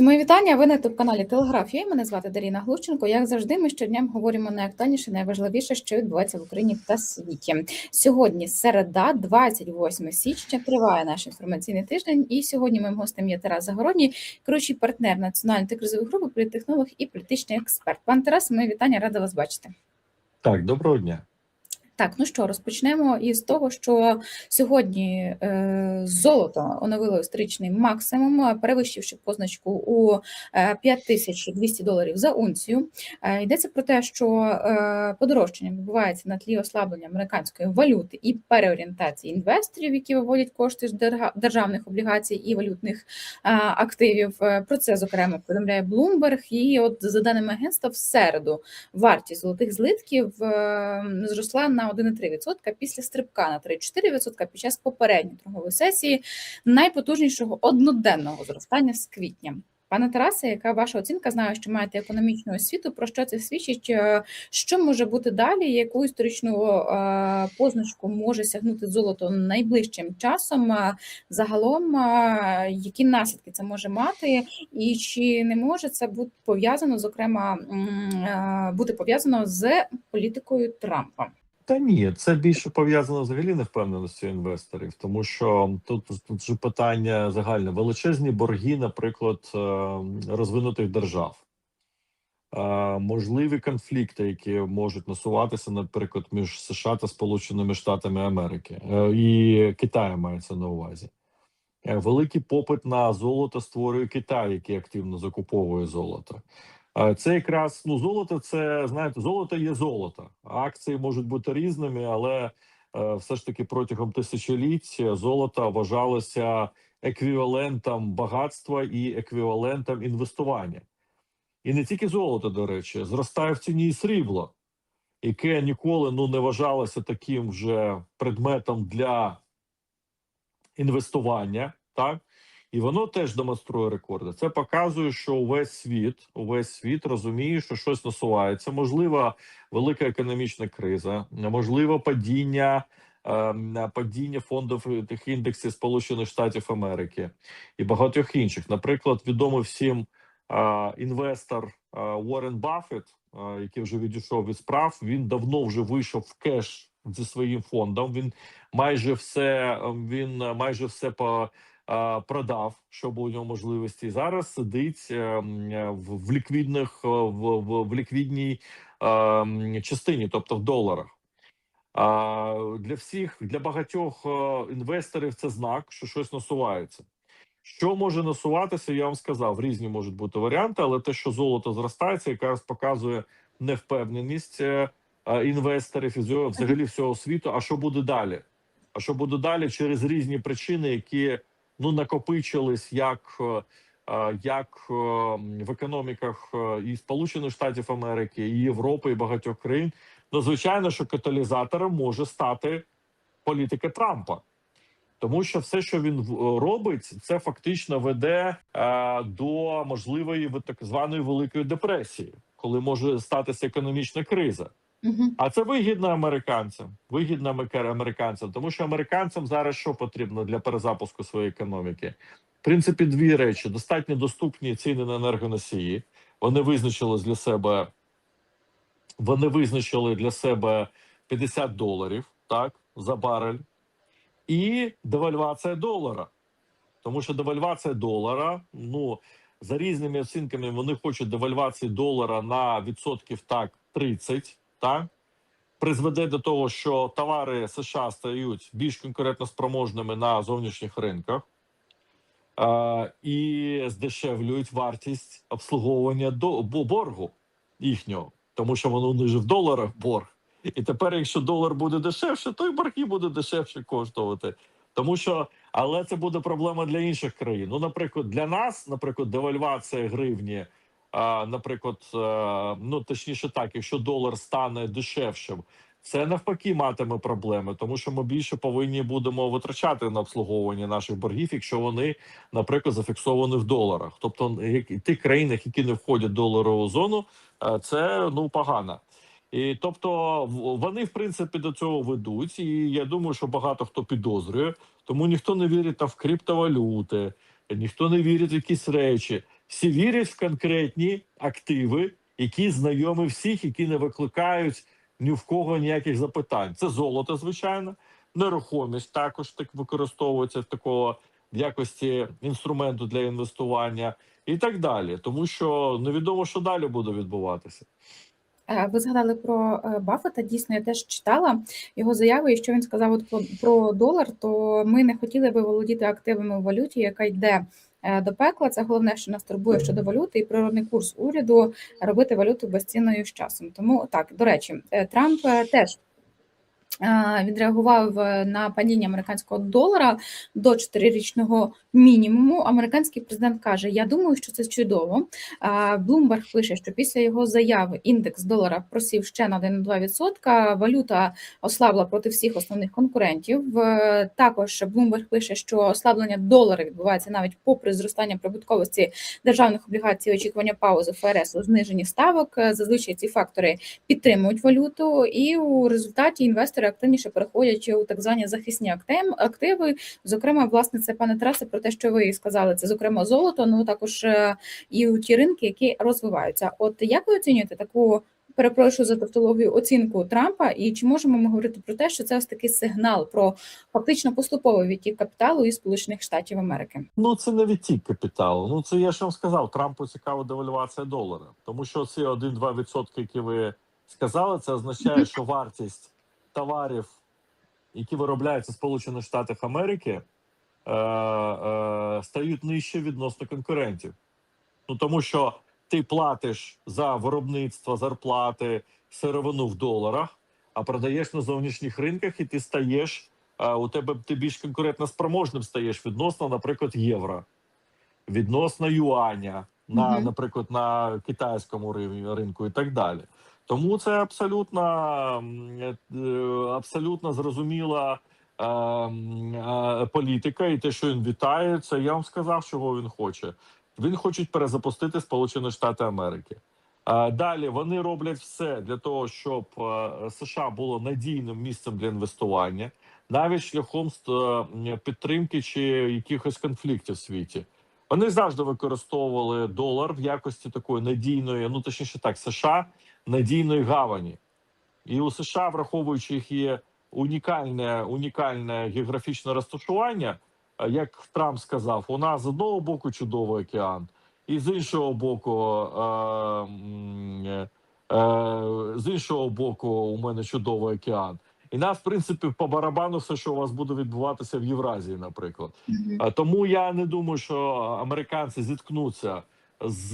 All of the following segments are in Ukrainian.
Друзі, мої вітання. Ви на youtube каналі Телеграфія. Мене звати Даріна Глущенко. Як завжди, ми щодня говоримо найактуальніше, найважливіше, що відбувається в Україні та світі. Сьогодні середа, 28 січня, триває наш інформаційний тиждень. І сьогодні моїм гостем є Тарас Загородній, керуючий партнер національної антикризової групи, політтехнолог і політичний експерт. Пан Тарас, мої вітання, рада вас бачити. Так, доброго дня. Так, ну що, розпочнемо із того, що сьогодні е, золото оновило історичний максимум, перевищивши позначку у е, 5200 доларів за унцію. Е, йдеться про те, що е, подорожчання відбувається на тлі ослаблення американської валюти і переорієнтації інвесторів, які виводять кошти з держа- державних облігацій і валютних е, активів. Е, Про це зокрема повідомляє Bloomberg. І от за даними агентства, в середу вартість золотих злитків е, зросла на 1,3% після стрибка на 3,4% під час попередньої торгової сесії найпотужнішого одноденного зростання з квітня. Пане Тарасе, яка ваша оцінка? Знаю, що маєте економічну освіту. Про що це свідчить? Е, Що може бути далі? Яку історичну е, позначку може сягнути золото найближчим часом? Е, Загалом, які наслідки це може мати, і чи не може це бути пов'язано, зокрема, бути пов'язано з політикою Трампа? Та ні, це більше пов'язано взагалі невпевненістю інвесторів, тому що тут, тут же питання загальне величезні борги, наприклад, е, розвинутих держав. Е, Можливі конфлікти, які можуть насуватися, наприклад, між США та Сполученими Штатами Америки Е, і Китаєм мається на увазі. Великий попит на золото створює Китай, який активно закуповує золото. Це якраз ну золото. Це знаєте, золото є золото. Акції можуть бути різними, але е, все ж таки протягом тисячоліть золото вважалося еквівалентом багатства і еквівалентом інвестування. І не тільки золото, до речі, зростає в ціні і срібло, яке ніколи ну не вважалося таким вже предметом для інвестування, так і воно теж демонструє рекорди. Це показує, що увесь світ, увесь світ розуміє, що щось насувається. Можливо, велика економічна криза, можливо, падіння. ем, Падіння фондів тих індексів Сполучених Штатів Америки і багатьох інших. Наприклад, відомий всім е, інвестор е, Уоррен Баффет, е, який вже відійшов від справ. Він давно вже вийшов в кеш зі своїм фондом. Він майже все е, він майже все по е, продав, щоб у нього можливості. І Зараз сидить е, е, в, ліквідних в, в, в ліквідній частині, тобто в доларах. Для всіх, для багатьох інвесторів це знак, що щось насувається. Що може насуватися, я вам сказав, різні можуть бути варіанти, але те, що золото зростається, якраз показує невпевненість інвесторів і взагалі всього світу. А що буде далі? А що буде далі через різні причини, які ну накопичились як, е, е, як е, в економіках і Сполучених Штатів Америки, і Європи, і багатьох країн. Ну, звичайно, що каталізатором може стати політика Трампа. Тому що все, що він робить, це фактично веде до можливої так званої великої депресії, коли може статися економічна криза. А це вигідно американцям. Вигідно американцям, тому що американцям зараз що потрібно для перезапуску своєї економіки? В принципі, дві речі: достатньо доступні ціни на енергоносії. Вони визначили для себе. Вони визначили для себе 50 доларів так за барель, і девальвація долара. Тому що девальвація долара, ну за різними оцінками, вони хочуть девальвації долара на відсотків так 30, так призведе до того, що товари США стають більш конкурентно спроможними на зовнішніх ринках е, і здешевлюють вартість обслуговування до бо- боргу їхнього, тому що воно ж в доларах борг. І тепер, якщо долар буде дешевше, то й борги буде дешевше коштувати. Тому що, але це буде проблема для інших країн. Ну, наприклад, для нас, наприклад, девальвація гривні, наприклад, е, ну точніше так, якщо долар стане дешевшим, це навпаки матиме проблеми, тому що ми більше повинні будемо витрачати на обслуговування наших боргів, якщо вони, наприклад, зафіксовані в доларах. Тобто, тих країнах, які не входять в доларову зону, е, це ну погано. І тобто вони в принципі до цього ведуть, і я думаю, що багато хто підозрює, тому ніхто не вірить там в криптовалюти, ніхто не вірить в якісь речі. В конкретні активи, які знайомі всіх, які не викликають ні в кого ніяких запитань. Це золото, звичайно, нерухомість також так використовується в такого в якості інструменту для інвестування і так далі. Тому що невідомо, що далі буде відбуватися. Е, Ви згадали про е, Баффета. Дійсно, я теж читала його заяви, і що він сказав от про, долар, то ми не хотіли би володіти активами у валюті, яка йде до пекла. Це головне, що нас турбує щодо валюти, і природний курс уряду робити валюту безцінною з часом. Тому так, до речі, е, Трамп е, теж. Відреагував е, на падіння американського долара до 4-річного мінімуму. Американський президент каже: Я думаю, що це чудово. Блумберг пише, що після його заяви індекс долара просів ще на 1,2%. Валюта ослабла проти всіх основних конкурентів. Також Блумберг пише, що ослаблення долара відбувається навіть попри зростання прибутковості державних облігацій, очікування паузи ФРС у зниженні ставок. Зазвичай ці фактори підтримують валюту, і у результаті інвестори активніше переходять у так звані захисні актив- активи. Зокрема, власне, це пане Тарасе, про те, що ви сказали, це зокрема золото. Ну також е, і у ті ринки, які розвиваються. От як ви оцінюєте таку? Перепрошую за тавтологію оцінку Трампа, і чи можемо ми говорити про те, що це ось такий сигнал про фактично поступовий відтік капіталу із Сполучених Штатів Америки? Ну це не відтік капіталу. Ну це я ж вам сказав. Трампу цікава девальвація долара, тому що ці 1-2%, які ви сказали, це означає, що вартість товарів, які виробляються в Сполучених Штатах Америки, е, е, стають нижче відносно конкурентів. Ну тому що ти платиш за виробництво зарплати сировину в доларах, а продаєш на зовнішніх ринках, і ти стаєш а, у тебе ти більш конкурентно спроможним стаєш відносно, наприклад, євро, відносно юаня, на, наприклад, на китайському рин- ринку і так далі. Тому це абсолютно, е, абсолютно зрозуміла е, е, політика, і те, що він вітає, це я вам сказав, чого він хоче. Він хоче перезапустити Сполучені Штати Америки. Е, Далі вони роблять все для того, щоб е, США було надійним місцем для інвестування, навіть шляхом е, підтримки чи якихось конфліктів в світі. Вони завжди використовували долар в якості такої надійної, ну точніше так, США надійної гавані. І у США, враховуючи їх є унікальне, унікальне географічне розташування, е, як Трамп сказав, у нас з одного боку чудовий океан, і з іншого боку, е, е, е, з іншого боку, у мене чудовий океан. І нас, в принципі, по барабану все, що у вас буде відбуватися в Євразії, наприклад. Тому я не думаю, що американці зіткнуться з,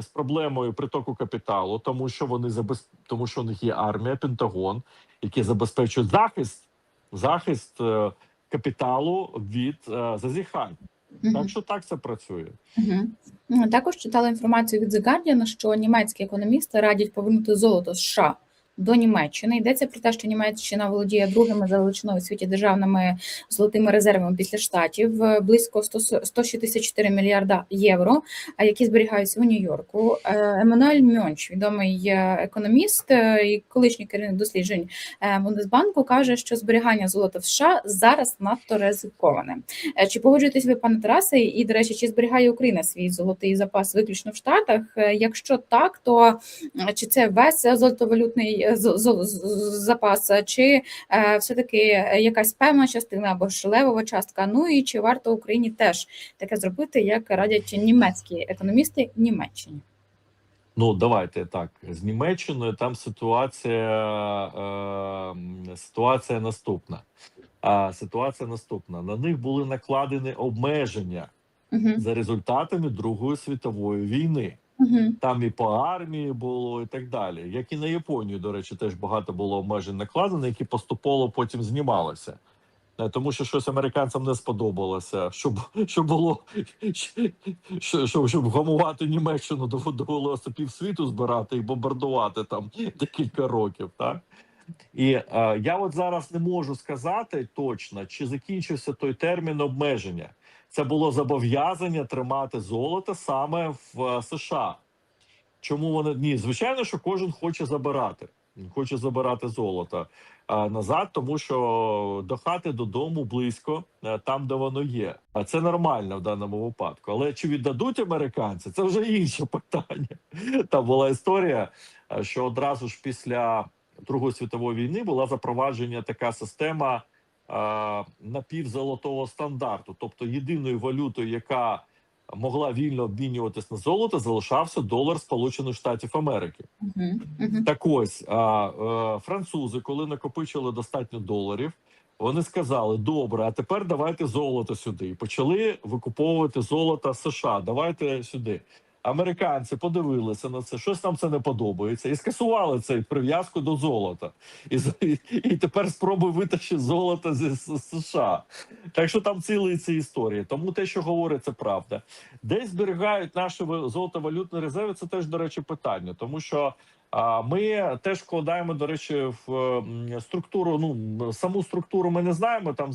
з проблемою притоку капіталу, тому що вони забез... тому що у них є армія, Пентагон, які забезпечують захист, захист е, капіталу від е, зазіхань. Угу. Так що так це працює. Угу. Також читала інформацію від The Guardian, що німецькі економісти радять повернути золото з США до Німеччини. Йдеться про те, що Німеччина володіє другими за величиною в світі державними золотими резервами після штатів е, близько 100 164 мільярда євро, які зберігаються у Нью-Йорку. Е, Еммануель Мьонч, відомий е, економіст і колишній керівник досліджень Бундесбанку, каже, що зберігання золота в США зараз надто ризиковане. Чи погоджуєтесь ви, пане Тарасе? І, до речі, чи зберігає Україна свій золотий запас виключно в Штатах? Якщо так, то чи це весь золотовалютний е, запас, чи е, все-таки якась певна частина або ж левова частка? Ну і чи варто Україні теж таке зробити, як радять німецькі економісти Німеччині? Ну, давайте так. З Німеччиною там ситуація, е, ситуація наступна. А ситуація наступна: на них були накладені обмеження Угу. за результатами Другої світової війни. Там і по армії було, і так далі. Як і на Японію, до речі, теж багато було обмежень накладено, які поступово потім знімалися. Е, Тому що щось американцям не сподобалося, щоб, щоб було щоб, щоб, гамувати Німеччину, дов- довелося півсвіту збирати і бомбардувати там декілька років. Так і е, я от зараз не можу сказати точно, чи закінчився той термін обмеження. Це було зобов'язання тримати золото саме в е, США. Чому вони ні? Звичайно, що кожен хоче забирати. хоче забирати золото а, назад, тому що до хати додому близько, е, там де воно є. А це нормально в даному випадку. Але чи віддадуть американці? Це вже інше питання. Там була історія, е, що одразу ж після Другої світової війни була запроваджена така система е, напівзолотого стандарту, тобто єдиною валютою, яка могла вільно обмінюватись на золото, залишався долар Сполучених Штатів Америки. Так ось а, е, французи, коли накопичили достатньо доларів, вони сказали: добре, а тепер давайте золото сюди. І почали викуповувати золото США. Давайте сюди. Американці подивилися на це, щось нам це не подобається, і скасували цей прив'язку до золота. І, і, тепер спробуй витащити золото з США. Так що там цілі ці історії. Тому те, що говорить, це правда. Де зберігають наші золотовалютні резерви, це теж, до речі, питання, тому що. А ми теж вкладаємо, до речі, в структуру. Ну саму структуру ми не знаємо. Там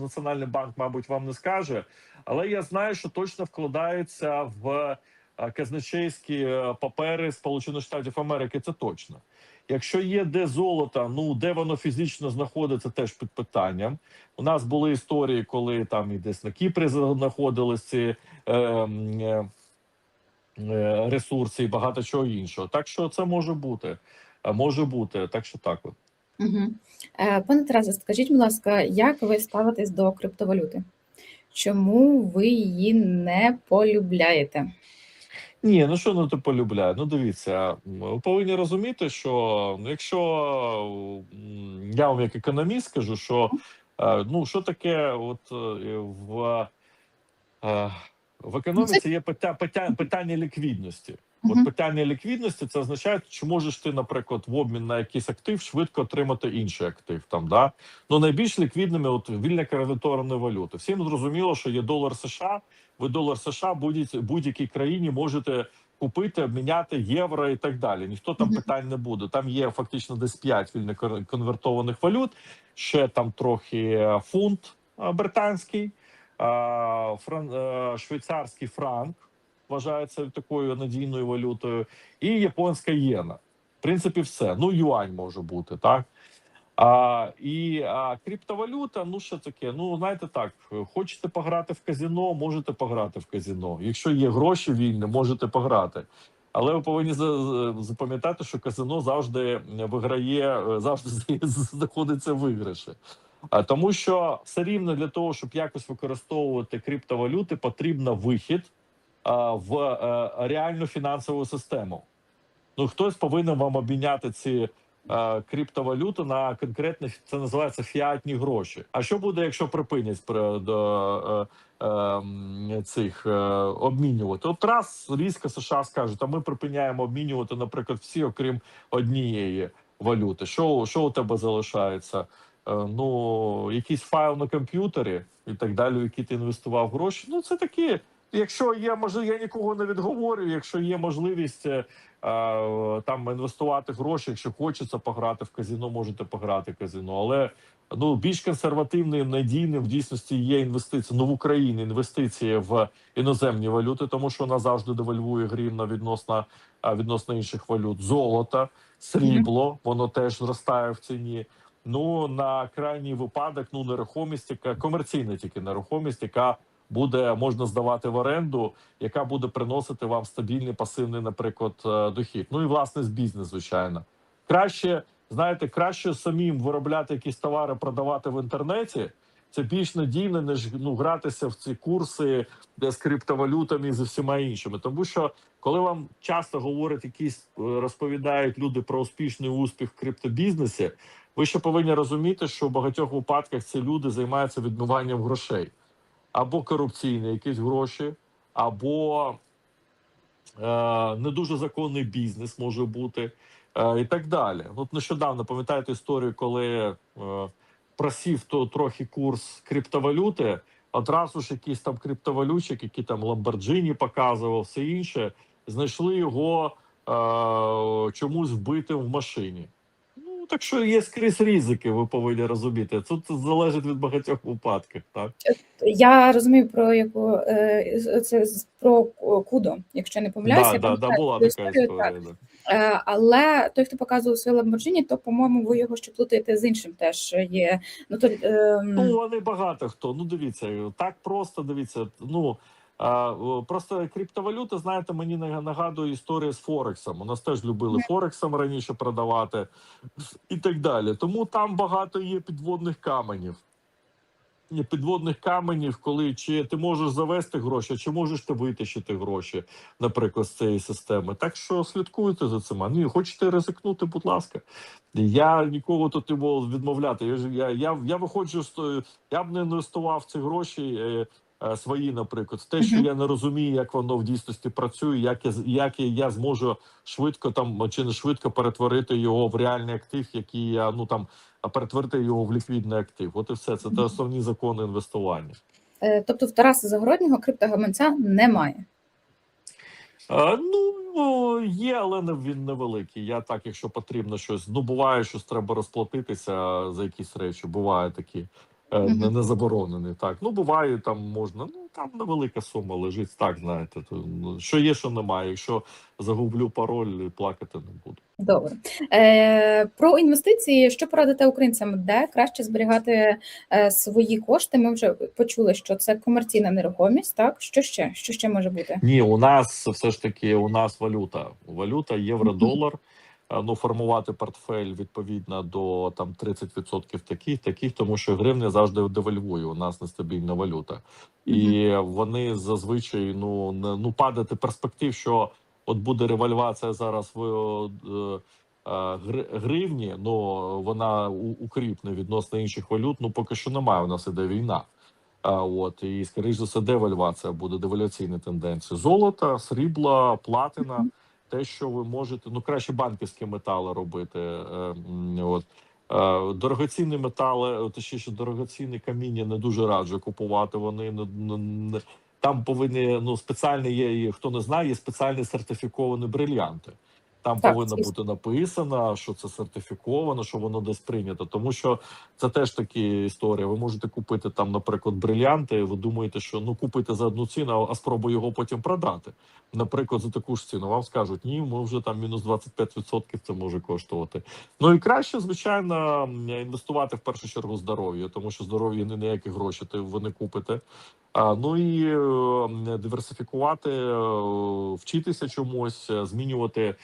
Національний банк, мабуть, вам не скаже. Але я знаю, що точно вкладається в казначейські е, папери Сполучених Штатів Америки. Це точно. Якщо є де золото, ну де воно фізично знаходиться, теж під питанням. У нас були історії, коли там і десь на Кіпрі знаходились ці е, е, е, ресурси і багато чого іншого. Так що це може бути. Е, Може бути, так що так. Е, Пане Тарасе, скажіть, будь ласка, як ви ставитесь до криптовалюти? Чому ви її не полюбляєте? Ні, ну що ну ти полюбляє? Ну дивіться, ви повинні розуміти, що ну, якщо я вам як економіст скажу, що е, ну що таке, от е, в, е, в економіці є питання, питання, питання ліквідності. От питання ліквідності це означає, чи можеш ти, наприклад, в обмін на якийсь актив швидко отримати інший актив. Там да ну найбільш ліквідними, от вільна кредиторна валюта. Всім зрозуміло, що є долар США. Ви долар США будь будь-якій країні можете купити, обміняти євро і так далі. Ніхто там питань не буде. Там є фактично десь 5 вільно конвертованих валют. Ще там трохи е, фунт е, британський, швейцарський франк вважається такою надійною валютою, і японська єна. В принципі, все. Ну, юань може бути, так. А, і а, криптовалюта, ну що таке? Ну, знаєте так, хочете пограти в казино, можете пограти в казино. Якщо є гроші вільні, можете пограти. Але ви повинні запам'ятати, що казино завжди виграє, е, завжди знаходиться виграші. А тому, що все рівно для того, щоб якось використовувати криптовалюти, потрібно вихід в е, реальну фінансову систему. Ну хтось повинен вам обміняти ці е, криптовалюту на конкретних, це називається фіатні гроші. А що буде, якщо припинять при- до е, е, цих е, обмінювати? От раз різко США скажуть, а ми припиняємо обмінювати, наприклад, всі, окрім однієї валюти. Що, що у тебе залишається? Е, ну, якийсь файл на комп'ютері і так далі, в який ти інвестував гроші. Ну, це такі. Якщо є можливість, я нікого не відговорюю. Якщо є можливість е, е, там інвестувати гроші, якщо хочеться пограти в казино, можете пограти в казино. Але ну більш консервативним, надійним в дійсності є інвестиції. Ну в Україні інвестиції в іноземні валюти, тому що вона завжди девальвує гривна відносно відносно інших валют. Золото, срібло, воно теж зростає в ціні. Ну на крайній випадок, ну нерухомість, яка комерційна тільки нерухомість, яка буде можна здавати в оренду, яка буде приносити вам стабільний пасивний, наприклад, е, дохід. Ну і власне з бізнес, звичайно. Краще знаєте, краще самим виробляти якісь товари, продавати в інтернеті. Це більш надійно, ніж ну гратися в ці курси де з криптовалютами і з всіма іншими. Тому що коли вам часто говорять, якісь е, розповідають люди про успішний успіх в криптобізнесі, ви ще повинні розуміти, що в багатьох випадках ці люди займаються відмиванням грошей або корупційні якісь гроші, або е, не дуже законний бізнес може бути, е, і так далі. От нещодавно пам'ятаєте історію, коли е, просів то трохи курс криптовалюти. Одразу ж якийсь там криптовалютчик, який там Ламборджині показував, все інше, знайшли його е, чомусь вбитим в машині. Ну так що є скрізь ризики, ви повинні розуміти. Тут залежить від багатьох випадків, так. Я розумію про яку е, це про кудо, якщо не помиляюся. Да, да, да, була така історія. так. Да. Е, Але той, хто показував своє Lamborghini, то, по-моєму, ви його ще плутаєте з іншим теж є. Ну, то, ем, Ну, вони багато хто. Ну, дивіться, так просто дивіться. Ну просто криптовалюта, знаєте, мені нагадує історію з Форексом. У нас теж любили Форексом раніше продавати і так далі. Тому там багато є підводних каменів. Підводних каменів, коли чи ти можеш завести гроші, чи можеш ти витащити гроші, наприклад, з цієї системи. Так що слідкуйте за цим. Ні, хочете ризикнути, будь ласка. Я нікого тут не буду відмовляти. Я я, я, я виходжу з я б не інвестував ці гроші. Е, е, Свої, наприклад, те, що я не розумію, як воно в дійсності працює, як я як я, я зможу швидко там чи не швидко перетворити його в реальний актив, який я ну там перетворити його в ліквідний актив. От і все. Це те основні закони інвестування. е, тобто в Тараса Загороднього криптогаманця немає. А, ну є, але він невеликий. Я так, якщо потрібно щось. Ну буває, щось треба розплатитися за якісь речі. Буває такі. Е. Не, не заборонений так. Ну буває, там можна. Ну там невелика сума лежить. Так знаєте, то ну, що є, що немає. Якщо загублю пароль, плакати не буду. Добре. Е, про інвестиції, що порадите українцям, де краще зберігати е, свої кошти? Ми вже почули, що це комерційна нерухомість. Так, що ще? Що ще може бути? Ні, у нас все ж таки у нас валюта. Валюта євро-долар. Е, Ну, формувати портфель відповідно до там 30% таких, таких, тому що гривня завжди девальвує. У нас нестабільна валюта, і вони зазвичай ну не ну падати перспектив, що от буде ревальвація зараз в е, е, гривні. Ну вона укріпне відносно інших валют. Ну поки що немає. У нас іде війна. А от і скоріш за все, девальвація буде девальваційні тенденції. Золото, срібла, платина. Те, що ви можете, ну краще банківські метали робити. е, От Е, дорогоцінні метали, точніше, дорогоцінні каміння не дуже раджу купувати. Вони не, не, не там повинні ну спеціальні є. Хто не знає, є спеціальні сертифіковані брильянти. Там Так, повинно звісно. бути написано, що це сертифіковано, що воно десь прийнято. Тому що це теж такі історії. Ви можете купити там, наприклад, брильянти. Ви думаєте, що ну купити за одну ціну, а спробуй його потім продати. Наприклад, за таку ж ціну вам скажуть, ні, ми вже там мінус 25% це може коштувати. Ну і краще, звичайно, інвестувати в першу чергу здоров'я, тому що здоров'я не ніякі гроші ти ви не купите. Ну і е, диверсифікувати, е, вчитися чомусь, е, змінювати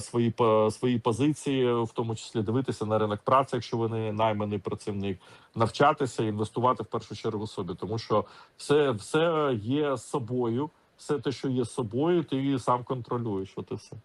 свої свої позиції, в тому числі дивитися на ринок праці, якщо ви не найманий працівник, навчатися, інвестувати в першу чергу собі, тому що все, все є собою. Все те, що є собою, ти сам контролюєш. От і все.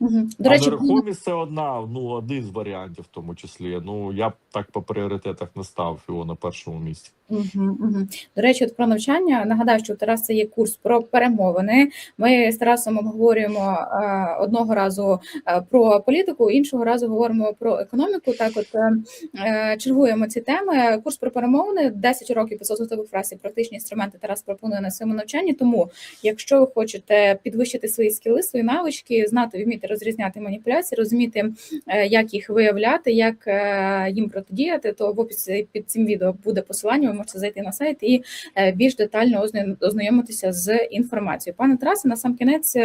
Угу. До а речі, нерухомість це одна, ну один з варіантів, в тому числі. Ну я б так по пріоритетах не став його на першому місці. Угу, угу. До речі, от про навчання нагадаю, що у Тараса є курс про перемовини. Ми з Тарасом обговорюємо е, одного разу е, про політику, іншого разу говоримо про економіку. Так, от е, чергуємо ці теми. Курс про перемовини 10 років 500 готових фраз і практичні інструменти Тарас пропонує на своєму навчанні. Тому, якщо ви хочете підвищити свої скіли, свої навички, знати, вміти розрізняти маніпуляції, розуміти, е, як їх виявляти, як е, їм протидіяти, то в описі під цим відео буде посилання. Ви можете зайти на сайт і е, більш детально ознайомитися з інформацією. Пане Тарасе, на сам кінець,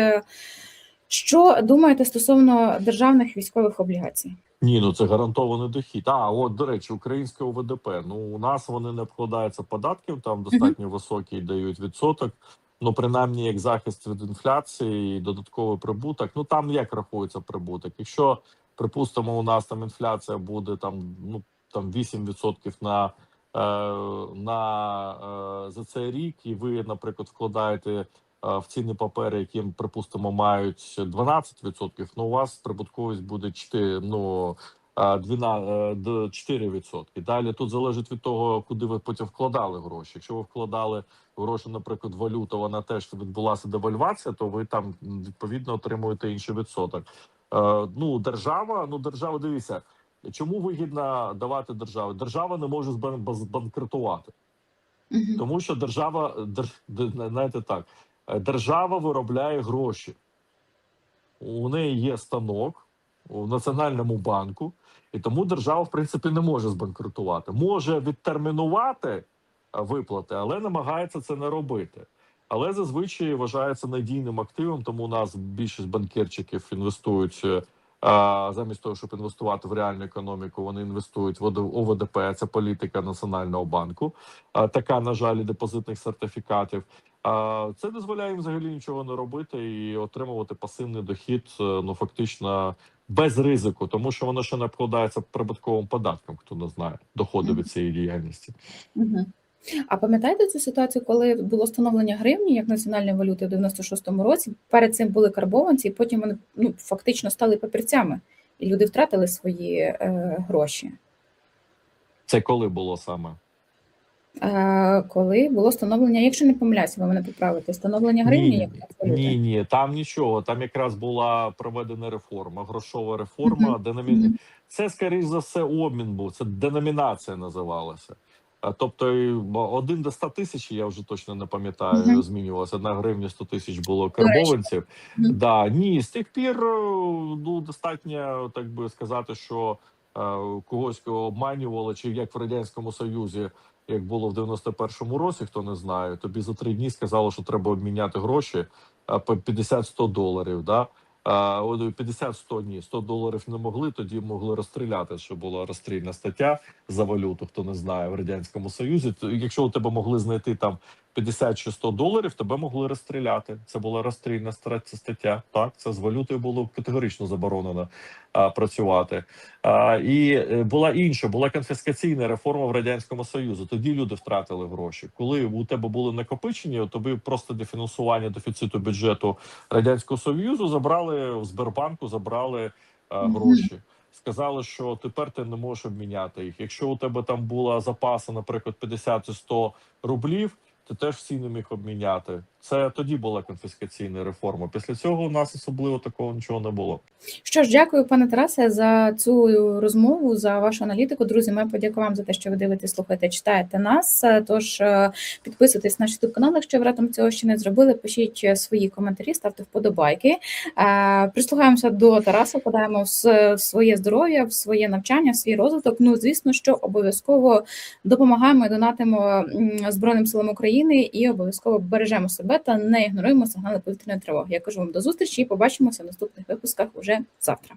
що думаєте стосовно державних військових облігацій? Ні, ну це гарантований дохід. А от до речі, українське ОВДП. Ну у нас вони не обкладаються податків, там достатньо високий дають відсоток. Ну, принаймні, як захист від інфляції, і додатковий прибуток. Ну там як рахується прибуток? Якщо припустимо, у нас там інфляція буде там ну там 8% на, е, на е, за цей рік, і ви, наприклад, вкладаєте е, в цінні папери, які припустимо мають 12%, ну у вас прибутковість буде 4, ну. А, 12, е, 4%. Далі тут залежить від того, куди ви потім вкладали гроші. Якщо ви вкладали гроші, наприклад, валюту, вона теж відбулася девальвація, то ви там відповідно отримуєте інший відсоток. Е, ну, держава, ну держава, дивіться, чому вигідно давати державі? Держава не може збан- збанкрутувати. Тому що держава, дер, знаєте так, держава виробляє гроші. У неї є станок, у Національному банку, і тому держава, в принципі, не може збанкрутувати. Може відтермінувати е, виплати, але намагається це не робити. Але зазвичай вважається надійним активом, тому у нас більшість банкірчиків інвестують е, замість того, щоб інвестувати в реальну економіку, вони інвестують в ОВДП. Це політика Національного банку. Така, на жаль, депозитних сертифікатів. А, це дозволяє їм взагалі нічого не робити і отримувати пасивний дохід, е, ну фактично без ризику, тому що воно ще не обкладається прибутковим податком. Хто не знає доходи від цієї діяльності. Угу. А пам'ятаєте цю ситуацію, коли було встановлення гривні як національної валюти в 96-му році? Перед цим були карбованці, і потім вони ну, фактично стали папірцями, і люди втратили свої е, гроші. Це коли було саме? Е, коли було встановлення, якщо не помиляюся, ви мене поправите, встановлення гривні Ні, як? Ні, ні, там нічого. Там якраз була проведена реформа, грошова реформа. Мгм. Деномі... Мгм. Це скоріш за все обмін був. Це деномінація називалася. Тобто один до 100 тисяч, я вже точно не пам'ятаю, Мгм. змінювалося. Одна гривня 100 тисяч було карбованців. Мгм. Да, ні, з тих пір е, ну достатньо, так би сказати, що е, когось кого обманювали, чи як в радянському союзі, як було в 91-му році, хто не знає, тобі за три дні сказали, що треба обміняти гроші по 50-100 доларів. Да? А, от 50-100 ні, 100 доларів не могли, тоді могли розстріляти, що була розстрільна стаття за валюту, хто не знає в радянському союзі. То якщо у тебе могли знайти там 50 чи 100 доларів, тебе могли розстріляти. Це була розстрільна стаття. Так, це з валютою було категорично заборонено а, працювати. А, і е, була інша, була конфіскаційна реформа в радянському союзі. Тоді люди втратили гроші. Коли у тебе були накопичені, тобі просто для фінансування дефіциту бюджету радянського союзу забрали в Сбербанку, забрали а, гроші. Сказали, що тепер ти не можеш обміняти їх. Якщо у тебе там була запаса, наприклад, 50 чи 100 рублів, ти теж всі не міг обміняти. Це тоді була конфіскаційна реформа. Після цього у нас особливо такого нічого не було. Що ж, дякую, пане Тарасе, за цю розмову, за вашу аналітику. Друзі, ми подякуємо за те, що ви дивитесь, слухаєте, читаєте нас. Тож е, підписуйтесь на наш youtube канал, якщо ви раптом цього ще не зробили. Пишіть е, свої коментарі, ставте вподобайки. Е, Прислухаємося до Тараса, подаємо в своє здоров'я, в своє навчання, в свій розвиток. Ну, звісно, що обов'язково допомагаємо і донатимо Збройним силам України і обов'язково бережемо себе та не ігноруємо сигнали повітряної тривоги. Я кажу вам до зустрічі і побачимося в наступних випусках уже завтра.